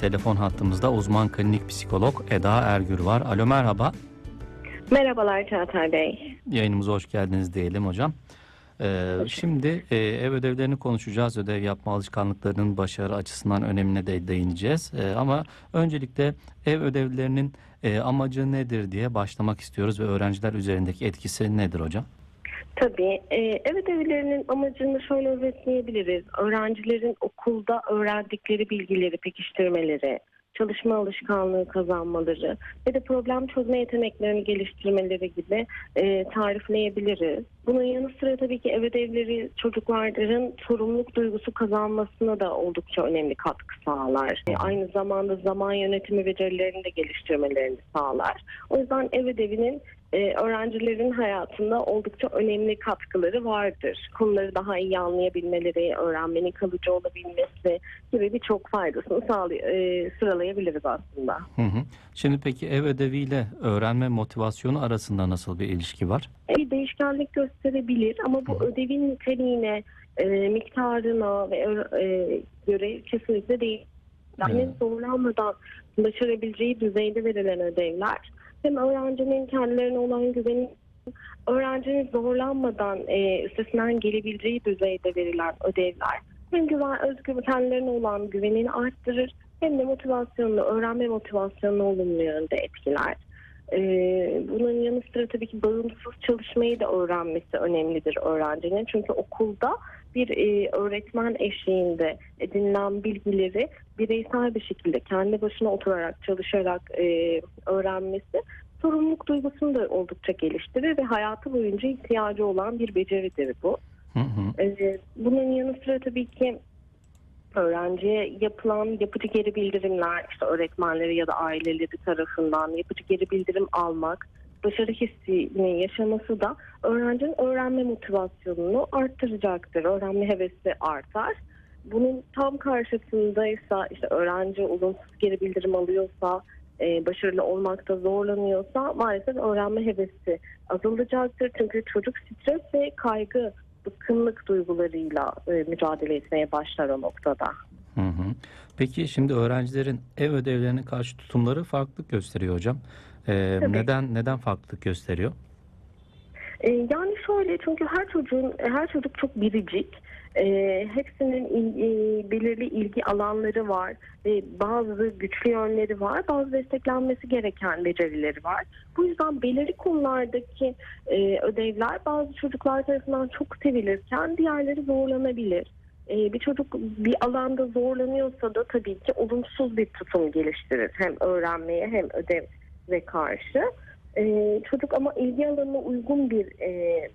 telefon hattımızda uzman klinik psikolog Eda Ergür var. Alo merhaba. Merhabalar Çağatay Bey. Yayınımıza hoş geldiniz diyelim hocam. Ee, şimdi e, ev ödevlerini konuşacağız. Ödev yapma alışkanlıklarının başarı açısından önemine de değineceğiz. Ee, ama öncelikle ev ödevlerinin e, amacı nedir diye başlamak istiyoruz ve öğrenciler üzerindeki etkisi nedir hocam? Tabii e, ev ödevlerinin amacını şöyle özetleyebiliriz. Öğrencilerin okulda öğrendikleri bilgileri pekiştirmeleri, çalışma alışkanlığı kazanmaları ve de problem çözme yeteneklerini geliştirmeleri gibi e, tarifleyebiliriz. Bunun yanı sıra tabii ki ev ödevleri çocukların sorumluluk duygusu kazanmasına da oldukça önemli katkı sağlar. E, aynı zamanda zaman yönetimi becerilerini de geliştirmelerini sağlar. O yüzden ev ödevinin e, öğrencilerin hayatında oldukça önemli katkıları vardır. Konuları daha iyi anlayabilmeleri, öğrenmenin kalıcı olabilmesi gibi birçok faydasını sağlay- e, sıralayabiliriz aslında. Hı hı. Şimdi peki ev ödeviyle öğrenme motivasyonu arasında nasıl bir ilişki var? Bir değişkenlik gösterebilir ama bu ödevin niteliğine, e, miktarına ve e, göre kesinlikle değil. Yani Evet. zorlanmadan başarabileceği düzeyde verilen ödevler hem öğrencinin kendilerine olan güveni öğrencinin zorlanmadan e, üstesinden gelebileceği düzeyde verilen ödevler hem güven, özgür kendilerine olan güvenini arttırır hem de motivasyonunu, öğrenme motivasyonunu olumlu yönde etkiler. Ee, bunun yanı sıra tabii ki bağımsız çalışmayı da öğrenmesi önemlidir öğrencinin. Çünkü okulda bir e, öğretmen eşliğinde edinilen bilgileri bireysel bir şekilde kendi başına oturarak çalışarak e, öğrenmesi sorumluluk duygusunu da oldukça geliştirir ve hayatı boyunca ihtiyacı olan bir beceridir bu. Hı hı. Ee, Bunun yanı sıra tabii ki öğrenciye yapılan yapıcı geri bildirimler, işte öğretmenleri ya da aileleri tarafından yapıcı geri bildirim almak, başarı hissini yaşaması da öğrencinin öğrenme motivasyonunu arttıracaktır. Öğrenme hevesi artar. Bunun tam karşısındaysa işte öğrenci olumsuz geri bildirim alıyorsa, e, başarılı olmakta zorlanıyorsa maalesef öğrenme hevesi azalacaktır. Çünkü çocuk stres ve kaygı bıkkınlık duygularıyla e, mücadele etmeye başlar o noktada. Hı hı. Peki şimdi öğrencilerin ev ödevlerine karşı tutumları farklılık gösteriyor hocam. Ee, Tabii. neden neden farklılık gösteriyor? E, yani şöyle çünkü her çocuğun her çocuk çok biricik. E, hepsinin il- e, belirli ilgi alanları var ve bazı güçlü yönleri var, bazı desteklenmesi gereken becerileri var. Bu yüzden belirli konulardaki e, ödevler bazı çocuklar tarafından çok sevilirken diğerleri zorlanabilir. E, bir çocuk bir alanda zorlanıyorsa da tabii ki olumsuz bir tutum geliştirir hem öğrenmeye hem ödeve karşı. Ee, çocuk ama ilgi alanına uygun bir e,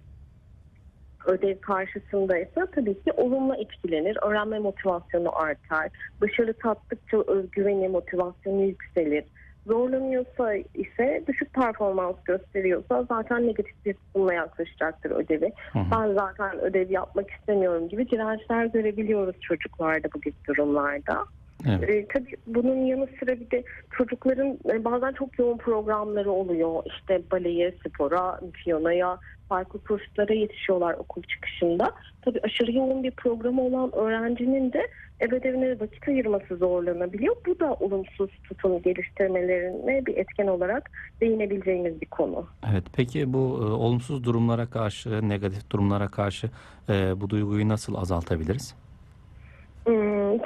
ödev karşısındaysa tabii ki olumlu etkilenir. Öğrenme motivasyonu artar. Başarı tattıkça özgüveni, motivasyonu yükselir. Zorlanıyorsa ise düşük performans gösteriyorsa zaten negatif bir tutumla yaklaşacaktır ödevi. Hı hı. Ben zaten ödev yapmak istemiyorum gibi dirençler görebiliyoruz çocuklarda bu gibi durumlarda. Evet. Ee, tabii bunun yanı sıra bir de çocukların e, bazen çok yoğun programları oluyor. İşte baleye, spora, piyanoya, farklı kurslara yetişiyorlar okul çıkışında. Tabii aşırı yoğun bir programı olan öğrencinin de ev ödevine vakit ayırması zorlanabiliyor. Bu da olumsuz tutum geliştirmelerine bir etken olarak değinebileceğimiz bir konu. Evet. Peki bu e, olumsuz durumlara karşı, negatif durumlara karşı e, bu duyguyu nasıl azaltabiliriz?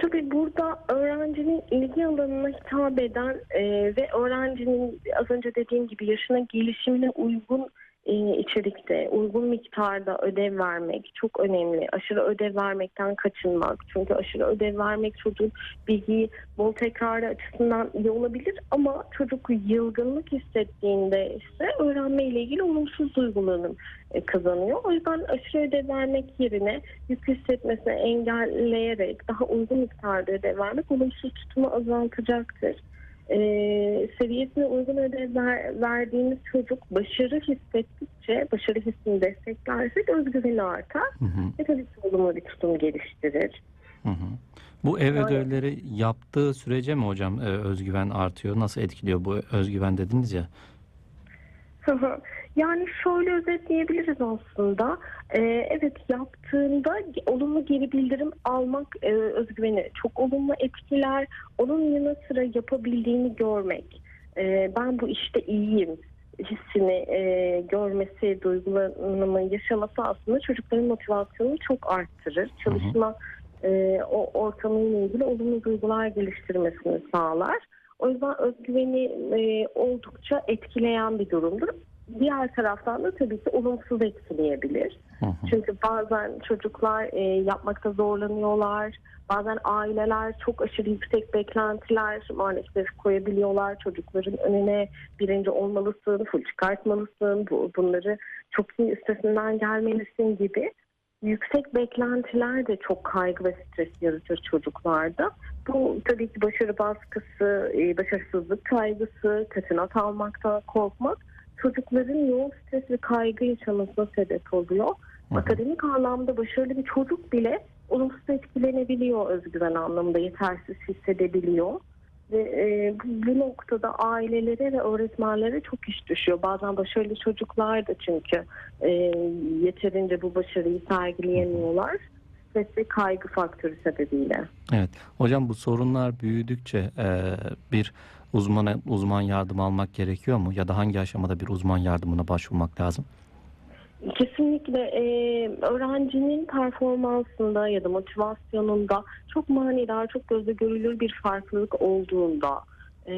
Tabii burada öğrencinin ilgi alanına hitap eden e, ve öğrencinin az önce dediğim gibi yaşına gelişimine uygun içerikte, uygun miktarda ödev vermek çok önemli. Aşırı ödev vermekten kaçınmak. Çünkü aşırı ödev vermek çocuğun bilgiyi bol tekrarı açısından iyi olabilir ama çocuk yılgınlık hissettiğinde ise öğrenme ile ilgili olumsuz duygularını e, kazanıyor. O yüzden aşırı ödev vermek yerine yük hissetmesini engelleyerek daha uygun miktarda ödev vermek olumsuz tutumu azaltacaktır. Ee, seviyesine uygun ödev ver- verdiğimiz çocuk başarı hissettikçe, başarı hissini desteklersek özgüveni artar Hı hı. ve tabii ki olumlu bir tutum geliştirir. Hı hı. Bu ev Yani- ödevleri yaptığı sürece mi hocam e, özgüven artıyor? Nasıl etkiliyor bu özgüven dediniz ya? Hı hı. Yani şöyle özetleyebiliriz aslında. Ee, evet yaptığında olumlu geri bildirim almak e, özgüveni çok olumlu etkiler. Onun yanı sıra yapabildiğini görmek. Ee, ben bu işte iyiyim hissini e, görmesi, duygulanımı yaşaması aslında çocukların motivasyonunu çok arttırır. Çalışma e, o ortamıyla ilgili olumlu duygular geliştirmesini sağlar. O yüzden özgüveni e, oldukça etkileyen bir durumdur. Diğer taraftan da tabii ki olumsuz etkileyebilir. Hı hı. Çünkü bazen çocuklar e, yapmakta zorlanıyorlar. Bazen aileler çok aşırı yüksek beklentiler maalesef koyabiliyorlar. Çocukların önüne birinci olmalısın, full çıkartmalısın, bu, bunları çok iyi üstesinden gelmelisin gibi. Yüksek beklentiler de çok kaygı ve stres yaratır çocuklarda. Bu tabii ki başarı baskısı, e, başarısızlık kaygısı, kötü not almaktan korkmak çocukların yoğun stres ve kaygı yaşamasına sebep oluyor. Hı hı. Akademik anlamda başarılı bir çocuk bile olumsuz etkilenebiliyor özgüven anlamında yetersiz hissedebiliyor. Ve e, bu, noktada ailelere ve öğretmenlere çok iş düşüyor. Bazen başarılı çocuklar da çünkü e, yeterince bu başarıyı sergileyemiyorlar. Stres ve kaygı faktörü sebebiyle. Evet. Hocam bu sorunlar büyüdükçe e, bir uzmana uzman yardım almak gerekiyor mu? Ya da hangi aşamada bir uzman yardımına başvurmak lazım? Kesinlikle e, öğrencinin performansında ya da motivasyonunda çok manidar, çok gözle görülür bir farklılık olduğunda e,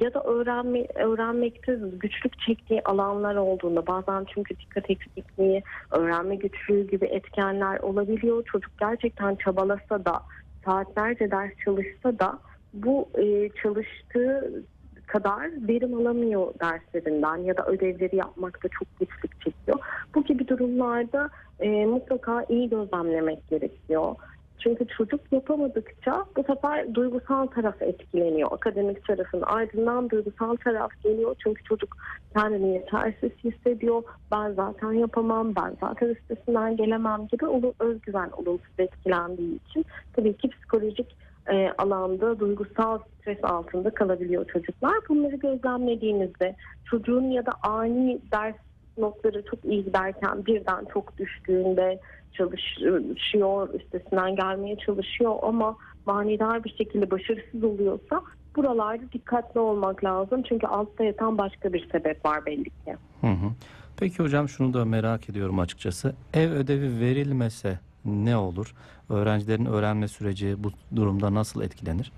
ya da öğrenme, öğrenmekte güçlük çektiği alanlar olduğunda bazen çünkü dikkat eksikliği, öğrenme güçlüğü gibi etkenler olabiliyor. Çocuk gerçekten çabalasa da saatlerce ders çalışsa da bu e, çalıştığı kadar verim alamıyor derslerinden ya da ödevleri yapmakta çok güçlük çekiyor. Bu gibi durumlarda e, mutlaka iyi gözlemlemek gerekiyor. Çünkü çocuk yapamadıkça bu sefer duygusal taraf etkileniyor. Akademik tarafın ardından duygusal taraf geliyor. Çünkü çocuk kendini yetersiz hissediyor. Ben zaten yapamam, ben zaten üstesinden gelemem gibi onun özgüven olumsuz etkilendiği için tabii ki psikolojik e, alanda duygusal stres altında kalabiliyor çocuklar. Bunları gözlemlediğinizde çocuğun ya da ani ders notları çok iyi giderken birden çok düştüğünde çalışıyor, üstesinden gelmeye çalışıyor ama manidar bir şekilde başarısız oluyorsa buralarda dikkatli olmak lazım. Çünkü altta yatan başka bir sebep var belli ki. Hı hı. Peki hocam şunu da merak ediyorum açıkçası. Ev ödevi verilmese ne olur? Öğrencilerin öğrenme süreci bu durumda nasıl etkilenir?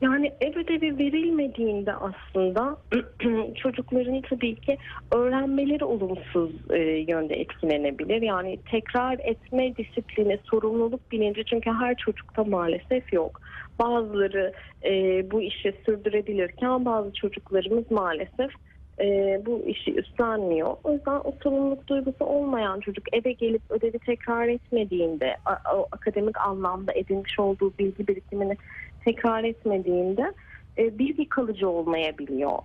Yani ev ödevi verilmediğinde aslında çocukların tabii ki öğrenmeleri olumsuz e, yönde etkilenebilir. Yani tekrar etme disiplini, sorumluluk bilinci çünkü her çocukta maalesef yok. Bazıları e, bu işi sürdürebilirken bazı çocuklarımız maalesef e, bu işi üstlenmiyor. O yüzden o sorumluluk duygusu olmayan çocuk eve gelip ödevi tekrar etmediğinde, a- o akademik anlamda edinmiş olduğu bilgi birikimini tekrar etmediğinde e, bilgi kalıcı olmayabiliyor.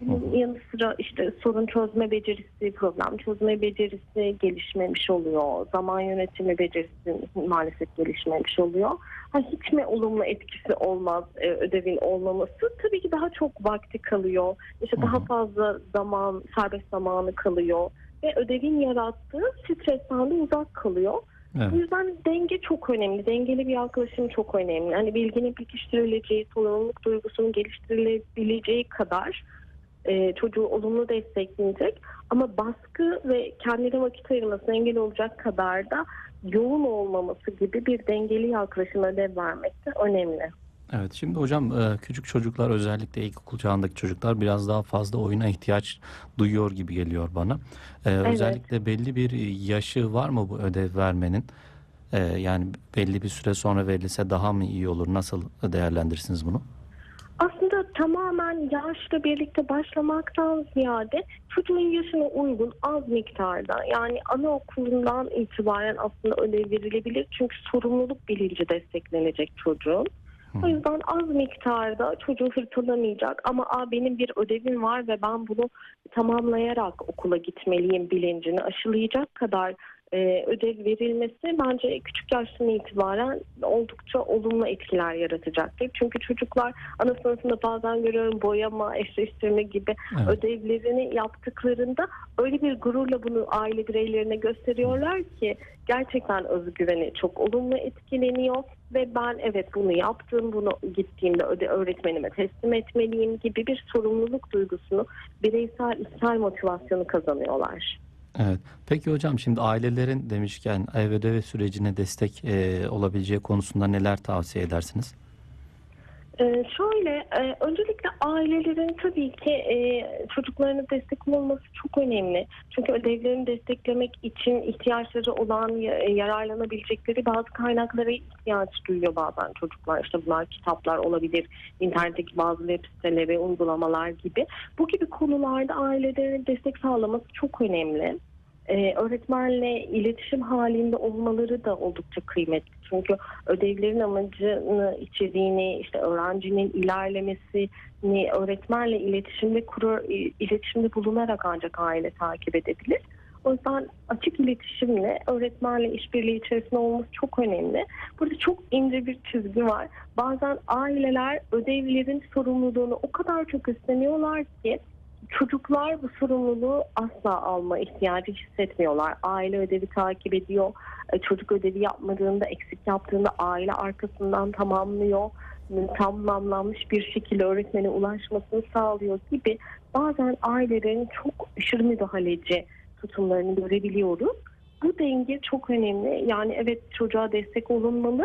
Bunun yanı sıra işte sorun çözme becerisi, problem çözme becerisi gelişmemiş oluyor. Zaman yönetimi becerisi maalesef gelişmemiş oluyor. Ha, hiç mi olumlu etkisi olmaz e, ödevin olmaması? Tabii ki daha çok vakti kalıyor. İşte daha fazla zaman, serbest zamanı kalıyor. Ve ödevin yarattığı stresten de uzak kalıyor. Evet. yüzden denge çok önemli. Dengeli bir yaklaşım çok önemli. Hani bilginin pekiştirileceği, sorumluluk duygusunun geliştirilebileceği kadar e, çocuğu olumlu destekleyecek. Ama baskı ve kendine vakit ayırmasına engel olacak kadar da yoğun olmaması gibi bir dengeli yaklaşım ödev vermek de önemli. Evet şimdi hocam e, küçük çocuklar özellikle ilkokul çağındaki çocuklar biraz daha fazla oyuna ihtiyaç duyuyor gibi geliyor bana. E, Özellikle belli bir yaşı var mı bu ödev vermenin? E, Yani belli bir süre sonra verilse daha mı iyi olur? Nasıl değerlendirirsiniz bunu? Aslında tamamen yaşla birlikte başlamaktan ziyade çocuğun yaşına uygun az miktarda yani anaokulundan itibaren aslında ödev verilebilir. Çünkü sorumluluk bilinci desteklenecek çocuğun. O yüzden az miktarda çocuğu hırpalamayacak ama Aa, benim bir ödevim var ve ben bunu tamamlayarak okula gitmeliyim bilincini aşılayacak kadar e, ödev verilmesi bence küçük yaştan itibaren oldukça olumlu etkiler yaratacaktır. Çünkü çocuklar ana sınıfında bazen görüyorum boyama, eşleştirme gibi Evet. ödevlerini yaptıklarında öyle bir gururla bunu aile bireylerine gösteriyorlar ki gerçekten özgüveni çok olumlu etkileniyor ve ben evet bunu yaptım, bunu gittiğimde öde öğretmenime teslim etmeliyim gibi bir sorumluluk duygusunu bireysel içsel motivasyonu kazanıyorlar. Evet. Peki hocam şimdi ailelerin demişken ev ödevi sürecine destek e, olabileceği konusunda neler tavsiye edersiniz? Ee, şöyle, e, öncelikle ailelerin tabii ki e, çocuklarına destek olması çok önemli. Çünkü ödevlerini desteklemek için ihtiyaçları olan, ya- yararlanabilecekleri bazı kaynaklara ihtiyaç duyuyor bazen çocuklar. İşte bunlar kitaplar olabilir, internetteki bazı web siteleri, uygulamalar gibi. Bu gibi konularda ailelerin destek sağlaması çok önemli. Ee, öğretmenle iletişim halinde olmaları da oldukça kıymetli. Çünkü ödevlerin amacını, içeriğini, işte öğrencinin ilerlemesini öğretmenle iletişimde kurur, iletişimde bulunarak ancak aile takip edebilir. O yüzden açık iletişimle öğretmenle işbirliği içerisinde olması çok önemli. Burada çok ince bir çizgi var. Bazen aileler ödevlerin sorumluluğunu o kadar çok üstleniyorlar ki çocuklar bu sorumluluğu asla alma ihtiyacı hissetmiyorlar. Aile ödevi takip ediyor. E, Çocuk ödevi yapmadığında, eksik yaptığında aile arkasından tamamlıyor. Tamamlanmış bir şekilde öğretmene ulaşmasını sağlıyor gibi bazen ailelerin çok aşırı müdahaleci tutumlarını görebiliyoruz. Bu denge çok önemli. Yani evet çocuğa destek olunmalı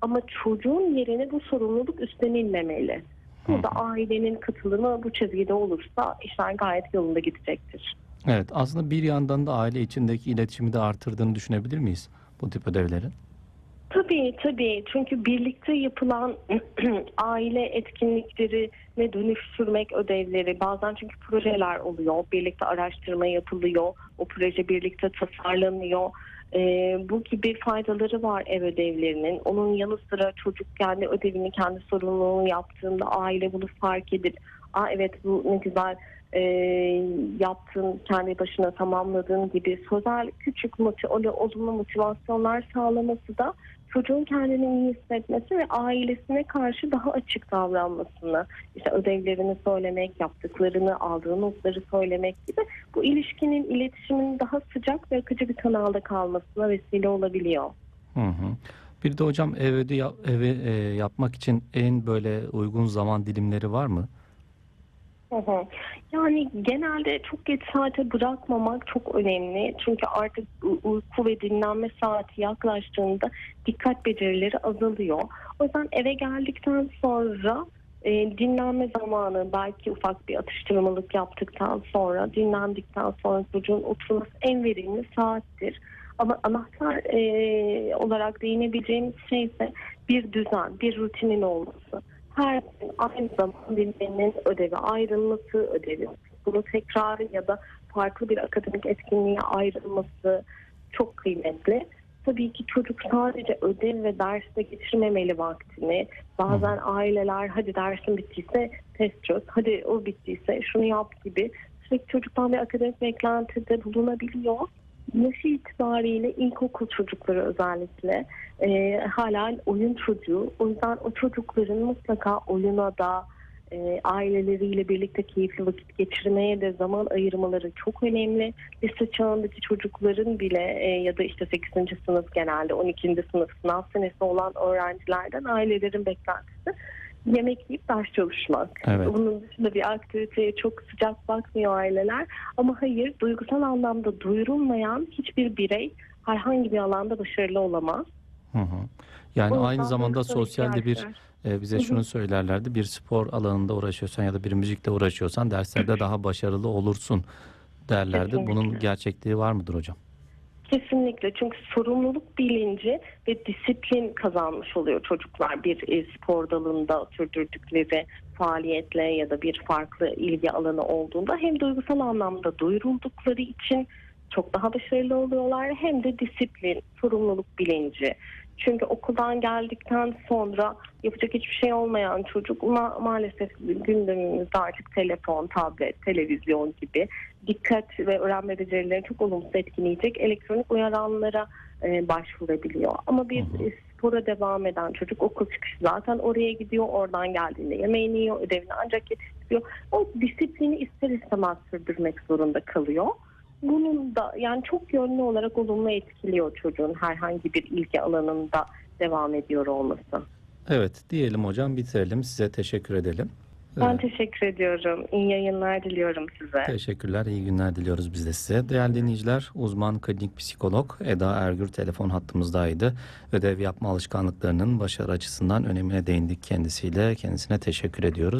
ama çocuğun yerine bu sorumluluk üstlenilmemeli. Burada ailenin katılımı bu çizgide olursa işler gayet yolunda gidecektir. Evet aslında bir yandan da aile içindeki iletişimi de artırdığını düşünebilir miyiz bu tip ödevlerin? Tabii tabii çünkü birlikte yapılan aile etkinliklerine dönüştürmek ödevleri bazen çünkü projeler oluyor birlikte araştırma yapılıyor o proje birlikte tasarlanıyor Ee, bu gibi faydaları var ev ödevlerinin. Onun yanı sıra çocuk kendi ödevini kendi sorumluluğunu yaptığında aile bunu fark edip Aa, evet bu ne güzel e, yaptın kendi başına tamamladığın gibi sözel küçük moti öyle olumlu motivasyonlar sağlaması da çocuğun kendini iyi hissetmesi ve ailesine karşı daha açık davranmasını, işte ödevlerini söylemek, yaptıklarını, aldığı notları söylemek gibi bu ilişkinin, iletişimin daha sıcak ve akıcı bir kanalda kalmasına vesile olabiliyor. Hı hı. Bir de hocam ev ödevi yap- evi e, yapmak için en böyle uygun zaman dilimleri var mı? Yani genelde çok geç saate bırakmamak çok önemli. Çünkü artık uyku ve dinlenme saati yaklaştığında dikkat becerileri azalıyor. O yüzden eve geldikten sonra e, dinlenme zamanı belki ufak bir atıştırmalık yaptıktan sonra dinlendikten sonra çocuğun oturması en verimli saattir. Ama anahtar e, olarak değinebileceğimiz şey ise bir düzen, bir rutinin olması her gün aynı zaman birbirinin ödevi ayrılması, ödevi bunu tekrarı ya da farklı bir akademik etkinliğe ayrılması çok kıymetli. Tabii ki çocuk sadece ödev ve derste geçirmemeli vaktini. Bazen aileler hadi dersin bittiyse test çöz, hadi o bittiyse şunu yap gibi sürekli çocuktan bir akademik beklentide bulunabiliyor. Yaşı itibariyle ilkokul çocukları özellikle e, hala oyun çocuğu. O yüzden o çocukların mutlaka oyuna da e, aileleriyle birlikte keyifli vakit geçirmeye de zaman ayırmaları çok önemli. Lise çağındaki çocukların bile e, ya da işte 8. sınıf genelde 12. sınıf sınav senesi olan öğrencilerden ailelerin beklentisi yemek yiyip ders çalışmak. Evet. Bunun dışında bir aktiviteye çok sıcak bakmıyor aileler. Ama hayır duygusal anlamda duyurulmayan hiçbir birey herhangi bir alanda başarılı olamaz. Hı hı. Yani O aynı zamanda duygusal sosyal de bir e, bize şunu söylerlerdi. Bir spor alanında uğraşıyorsan ya da bir müzikle uğraşıyorsan derslerde daha başarılı olursun derlerdi. Kesinlikle. Bunun gerçekliği var mıdır hocam? Kesinlikle çünkü sorumluluk bilinci ve disiplin kazanmış oluyor çocuklar bir e, spor dalında sürdürdükleri faaliyetle ya da bir farklı ilgi alanı olduğunda hem duygusal anlamda duyuruldukları için çok daha başarılı oluyorlar hem de disiplin, sorumluluk bilinci. Çünkü okuldan geldikten sonra yapacak hiçbir şey olmayan çocuk ma- maalesef gündemimizde artık telefon, tablet, televizyon gibi dikkat ve öğrenme becerilerini çok olumsuz etkileyecek elektronik uyaranlara e, başvurabiliyor. Ama bir e, spora devam eden çocuk okul çıkışı zaten oraya gidiyor. Oradan geldiğinde yemeğini yiyor, ödevini ancak yetiştiriyor. O disiplini ister istemez sürdürmek zorunda kalıyor. Bunun da yani çok yönlü olarak olumlu etkiliyor çocuğun herhangi bir ilgi alanında devam ediyor olması. Evet diyelim hocam bitirelim. Size teşekkür edelim. Ben Evet, teşekkür ediyorum. İyi yayınlar diliyorum size. Teşekkürler, iyi günler diliyoruz biz de size. Değerli dinleyiciler, uzman klinik psikolog Eda Ergür telefon hattımızdaydı. Ödev yapma alışkanlıklarının başarı açısından önemine değindik kendisiyle. Kendisine teşekkür ediyoruz.